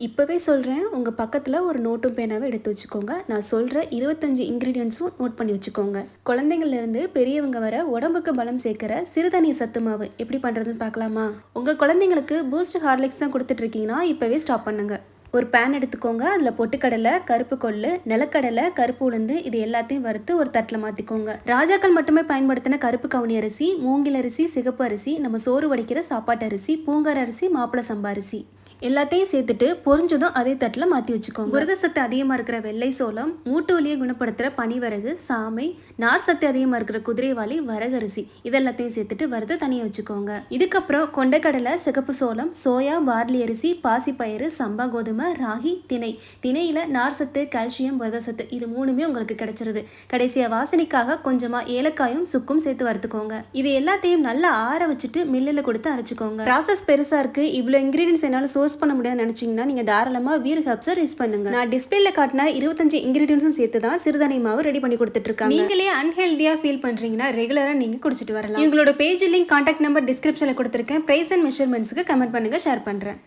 இப்போவே சொல்கிறேன் உங்கள் பக்கத்தில் ஒரு நோட்டும் பேனாவை எடுத்து வச்சுக்கோங்க. நான் சொல்கிற இருபத்தஞ்சி இன்க்ரீடியன்ஸும் நோட் பண்ணி வச்சுக்கோங்க. குழந்தைங்கள்லேருந்து பெரியவங்க வர உடம்புக்கு பலம் சேர்க்குற சிறுதானிய சத்து மாவு எப்படி பண்ணுறதுன்னு பார்க்கலாமா? உங்கள் குழந்தைங்களுக்கு பூஸ்ட் ஹார்லிக்ஸ் தான் கொடுத்துட்ருக்கீங்கன்னா இப்போவே ஸ்டாப் பண்ணுங்கள் ஒரு பேன் எடுத்துக்கோங்க அதில் பொட்டுக்கடலை கருப்பு கொள்ளு நிலக்கடலை கருப்பு உளுந்து இது எல்லாத்தையும் வறுத்து ஒரு தட்டில் மாற்றிக்கோங்க ராஜாக்கள் மட்டுமே பயன்படுத்தின கருப்பு கவுனி அரிசி மூங்கில் அரிசி சிகப்பு அரிசி நம்ம சோறு வடிக்கிற சாப்பாட்டு அரிசி பூங்கார் அரிசி மாப்பிள சம்பா அரிசி. எல்லாத்தையும் சேர்த்துட்டு பொறிஞ்சதும் அதே தட்டில் மாற்றி வச்சுக்கோங்க. புரத சத்து அதிகமாக இருக்கிற வெள்ளை சோளம் மூட்டு வலியை குணப்படுத்துகிற பனிவரகு சாமை நார் சத்து அதிகமாக இருக்கிற குதிரைவாளி வரகரிசி இதெல்லாத்தையும் சேர்த்துட்டு வறுத்து தனியாக வச்சுக்கோங்க. இதுக்கப்புறம் கொண்டைக்கடலை சிகப்பு சோளம் சோயா பார்லி அரிசி பாசிப்பயிறு சம்பா கோதுமை ராகி திணை திணையில் நார் சத்து கால்சியம் புரத சத்து இது மூணுமே உங்களுக்கு கிடைச்சிருது. கடைசியாக வாசனைக்காக கொஞ்சமாக ஏலக்காயும் சுக்கும் சேர்த்து வறுத்துக்கோங்க. இது எல்லாத்தையும் நல்லா ஆற வச்சுட்டு மில்லில் கொடுத்து அரைச்சிக்கோங்க. ப்ராசஸ் பெருசாக இருக்குது இவ்வளோ இன்க்ரீடியன்ஸ் என்னால் சோர்ஸ் பண்ண முடியாதுன்னு நினச்சிங்கன்னா நீங்கள் தாராளமாக வீர் ஹப்ஸை யூஸ் பண்ணுங்க. நான் டிஸ்பிளேல காட்டின இருபத்தஞ்சு இன்க்ரீடியன்ஸும் சேர்த்து தான் சிறுதானிய மாவு ரெடி பண்ணி கொடுத்துட்ருக்காங்க. நீங்களே அன்ஹெல்தியாக ஃபீல் பண்ணுறீங்கன்னா ரெகுலராக நீங்கள் குடிச்சிட்டு வரலாம். உங்களோட பேஜ் லிங்க் கான்டாக்ட் நம்பர் டிஸ்கிரிப்ஷனில் கொடுத்துருக்கேன். ப்ரைஸ் அண்ட் மெஷர்மெண்ட்ஸுக்கு கமெண்ட் பண்ணுங்கள் ஷேர் பண்ணுறேன்